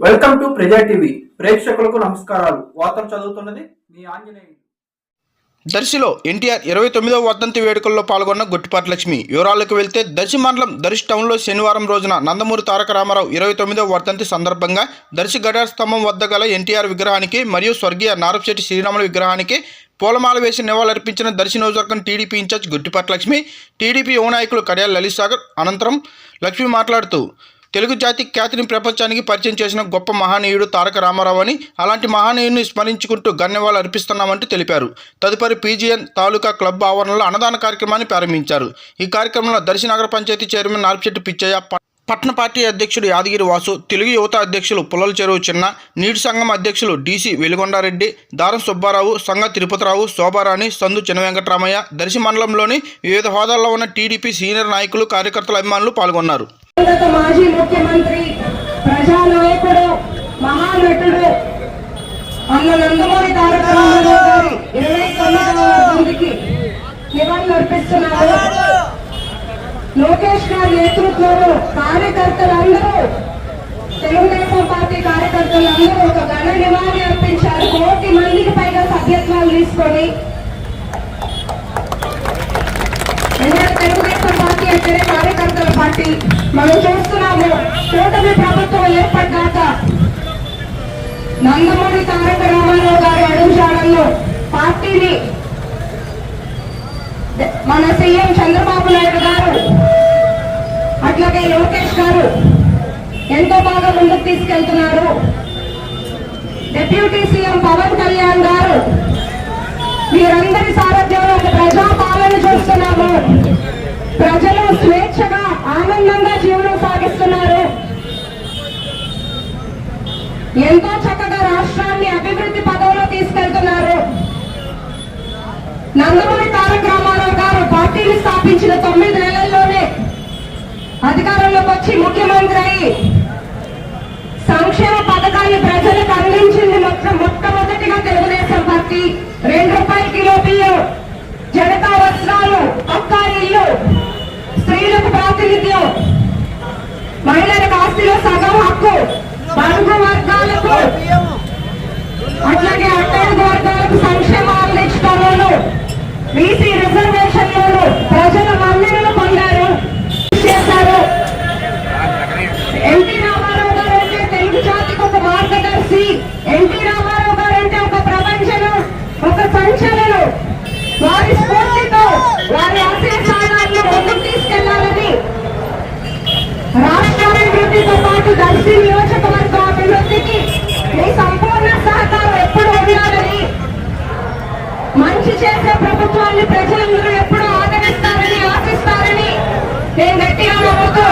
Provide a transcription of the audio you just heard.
Welcome to ప్రజా TV. ప్రేక్షకులకు నమస్కారాలు. వార్తలు చదువుతున్నది మీ ఆంజనేయులు. దర్శిలో ఎన్టీఆర్ ఇరవై తొమ్మిదవ వర్ధంతి వేడుకల్లో పాల్గొన్న గుట్టిపాటి లక్ష్మి వివరాలకు వెళ్తే దర్శి మండలం దర్శి టౌన్లో శనివారం రోజున నందమూరి తారక రామారావు ఇరవై తొమ్మిదవ వర్ధంతి సందర్భంగా దర్శి గడార స్తంభం వద్ద గల ఎన్టీఆర్ విగ్రహానికి మరియు స్వర్గీయ నారపశెట్టి శ్రీరాముల విగ్రహానికి పూలమాల వేసి నివాళులర్పించిన దర్శి నియోజకవర్గం TDP in charge Guttipati Lakshmi TDP యువ నాయకులు కడియాల లలిత్ సాగర్ అనంతరం లక్ష్మి మాట్లాడుతూ తెలుగు జాతి ఖ్యాతిని ప్రపంచానికి పరిచయం చేసిన గొప్ప మహనీయుడు తారక రామారావు అని అలాంటి మహనీయుని స్మరించుకుంటూ గణ్యవాళ్ళు అర్పిస్తున్నామంటూ తెలిపారు. తదుపరి పీజీఎన్ తాలూకా క్లబ్ ఆవరణలో అన్నదాన కార్యక్రమాన్ని ప్రారంభించారు. ఈ కార్యక్రమంలో దర్శి నగర పంచాయతీ చైర్మన్ నార్పిచెట్టి పిచ్చయ్య పట్న పార్టీ అధ్యక్షుడు యాదగిరి వాసు తెలుగు యువత అధ్యక్షులు పుల్లల చెరువు చిన్న నీటి సంఘం అధ్యక్షులు డీసీ వెలుగొండారెడ్డి దారం సుబ్బారావు సంఘ తిరుపతిరావు శోభారాణి సందు చిన్న వెంకటరామయ్య దర్శి మండలంలోని వివిధ హోదాల్లో ఉన్న టీడీపీ సీనియర్ నాయకులు కార్యకర్తల అభిమానులు పాల్గొన్నారు. భారత మాజీ ముఖ్యమంత్రి ప్రజానాయకుడు మహానటుడు అన్న నందమూరి తారక రామారావు గారి ఇరవై తొమ్మిదవ నివాళులు అర్పిస్తున్నారు లోకేష్ గారి నేతృత్వంలో కార్యకర్తలందరూ తెలుగుదేశం పార్టీ కార్యకర్తలందరూ ఒక ఘన నివాళి అర్పించారు. కోటి మందికి పైగా సభ్యత్వాలు తీసుకొని తెలుగుదేశం పార్టీ అక్కడే కార్యకర్త పార్టీ మనం చూస్తున్నాము. కూటమి ప్రభుత్వం ఏర్పడ్డాక నందమూరి తారక రామారావు గారి అడుగుజాడల్లో పార్టీని మన సీఎం చంద్రబాబు నాయుడు గారు అట్లాగే లోకేష్ గారు ఎంతో బాగా ముందుకు తీసుకెళ్తున్నారు. డిప్యూటీ సీఎం పవన్ కళ్యాణ్ గారు మీరందరి సారథ్యంలో ప్రజాపాలన ప్రజా పాలన చూస్తున్నాము. ప్రజలు ఎంతో చక్కగా రాష్ట్రాన్ని అభివృద్ధి పదవిలో తీసుకెళ్తున్నారు. నందమూరి తారక రామారావు గారు పార్టీని స్థాపించిన తొమ్మిది నెలల్లోనే అధికారంలోకి వచ్చి ముఖ్యమంత్రి అయి సంక్షేమ పథకాన్ని ప్రజలకు అందించింది మొత్తం మొట్టమొదటిగా తెలుగుదేశం పార్టీ. రెండు రూపాయల కిలో బియ్యం జనతా వస్త్రాలు పక్కా ఇల్లు స్త్రీలకు ప్రాతినిధ్యం మహిళలకు ఆస్తిలో సగం హక్కు బంధు వర్గాలు We see the Reservation. మంచి చేసే ప్రభుత్వాన్ని ప్రజలందరూ ఎప్పుడూ ఆదరిస్తారని ఆశిస్తారని నేను గట్టిగా నమ్ముతూ